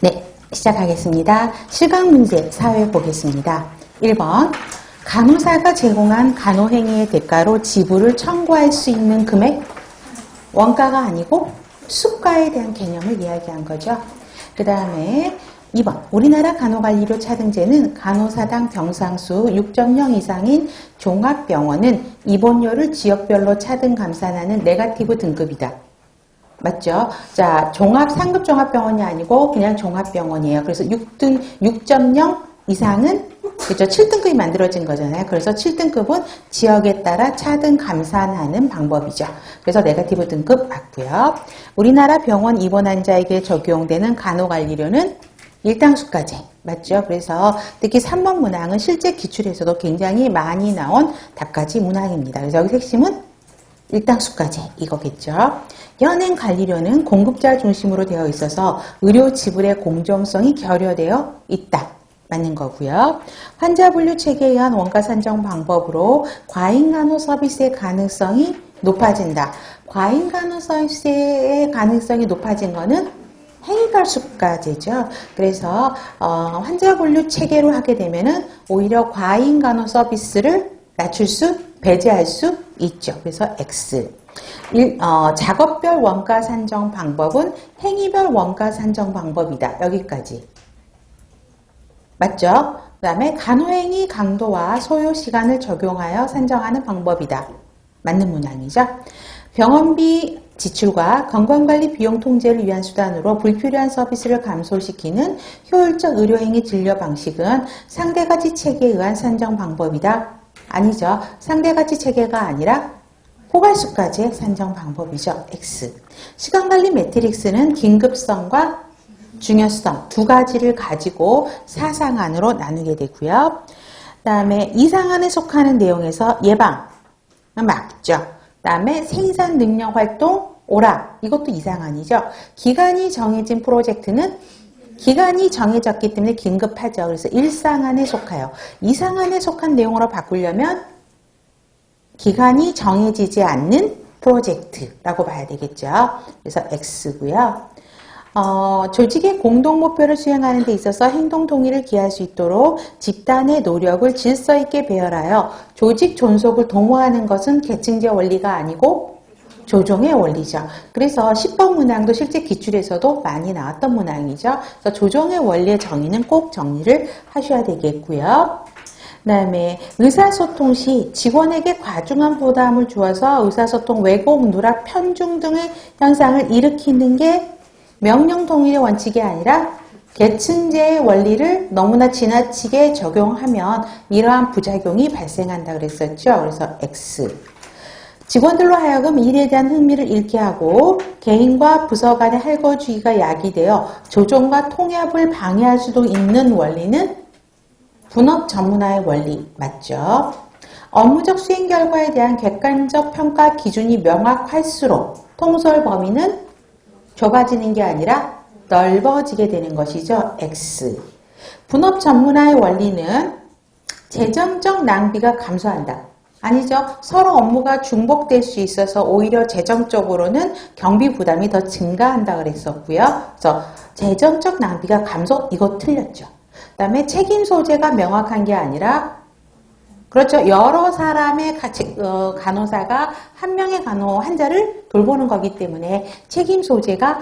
네, 시작하겠습니다. 실강 문제 사회 보겠습니다. 1번. 간호사가 제공한 간호행위의 대가로 지불을 청구할 수 있는 금액? 원가가 아니고 수가에 대한 개념을 이야기한 거죠. 그 다음에 2번. 우리나라 간호관리료 차등제는 간호사당 병상수 6.0 이상인 종합병원은 입원료를 지역별로 차등 감산하는 네가티브 등급이다. 맞죠? 자, 종합, 상급 종합병원이 아니고 그냥 종합병원이에요. 그래서 6등, 6.0 이상은 그죠? 7등급이 만들어진 거잖아요. 그래서 7등급은 지역에 따라 차등 감산하는 방법이죠. 그래서 네가티브 등급 맞고요. 우리나라 병원 입원 환자에게 적용되는 간호관리료는 일당수까지 맞죠? 그래서 특히 3번 문항은 실제 기출에서도 굉장히 많이 나온 답가지 문항입니다. 그래서 여기 핵심은 일당수까지 이거겠죠. 연행 관리료는 공급자 중심으로 되어 있어서 의료 지불의 공정성이 결여되어 있다. 맞는 거고요. 환자 분류 체계에 의한 원가 산정 방법으로 과잉 간호 서비스의 가능성이 높아진다. 과잉 간호 서비스의 가능성이 높아진 거는 행위별 수까지죠. 그래서 어, 환자 분류 체계로 하게 되면은 오히려 과잉 간호 서비스를 낮출 수, 배제할 수 있죠. 그래서 X. 일, 어, 작업별 원가 산정 방법은 행위별 원가 산정 방법이다. 여기까지. 맞죠? 그 다음에 간호행위 강도와 소요 시간을 적용하여 산정하는 방법이다. 맞는 문항이죠. 병원비 지출과 건강관리 비용 통제를 위한 수단으로 불필요한 서비스를 감소시키는 효율적 의료행위 진료 방식은 상대가치 체계에 의한 산정 방법이다. 아니죠. 상대가치 체계가 아니라 포괄수까지의 산정 방법이죠. X. 시간관리 매트릭스는 긴급성과 중요성 두 가지를 가지고 사상안으로 나누게 되고요. 그 다음에 이상안에 속하는 내용에서 예방 맞죠. 그 다음에 생산 능력 활동 오락 이것도 이상안이죠. 기간이 정해진 프로젝트는 기간이 정해졌기 때문에 긴급하죠. 그래서 일상안에 속하여 이상안에 속한 내용으로 바꾸려면 기간이 정해지지 않는 프로젝트라고 봐야 되겠죠. 그래서 X고요. 어, 조직의 공동 목표를 수행하는 데 있어서 행동 통일을 기할 수 있도록 집단의 노력을 질서 있게 배열하여 조직 존속을 도모하는 것은 계층제 원리가 아니고 조종의 원리죠. 그래서 10번 문항도 실제 기출에서도 많이 나왔던 문항이죠. 그래서 조종의 원리의 정의는 꼭 정리를 하셔야 되겠고요. 그 다음에 의사소통 시 직원에게 과중한 부담을 주어서 의사소통 왜곡, 누락, 편중 등의 현상을 일으키는 게 명령 통일의 원칙이 아니라 계층제의 원리를 너무나 지나치게 적용하면 이러한 부작용이 발생한다 그랬었죠. 그래서 X. 직원들로 하여금 일에 대한 흥미를 잃게 하고 개인과 부서 간의 할거주의가 야기되어 조정과 통합을 방해할 수도 있는 원리는 분업 전문화의 원리 맞죠? 업무적 수행 결과에 대한 객관적 평가 기준이 명확할수록 통솔 범위는 좁아지는 게 아니라 넓어지게 되는 것이죠. X. 분업 전문화의 원리는 재정적 낭비가 감소한다. 아니죠. 서로 업무가 중복될 수 있어서 오히려 재정적으로는 경비 부담이 더 증가한다 그랬었고요. 그래서 재정적 낭비가 감소 이거 틀렸죠. 그다음에 책임 소재가 명확한 게 아니라 그렇죠. 여러 사람의 어, 간호사가 한 명의 간호 환자를 돌보는 거기 때문에 책임 소재가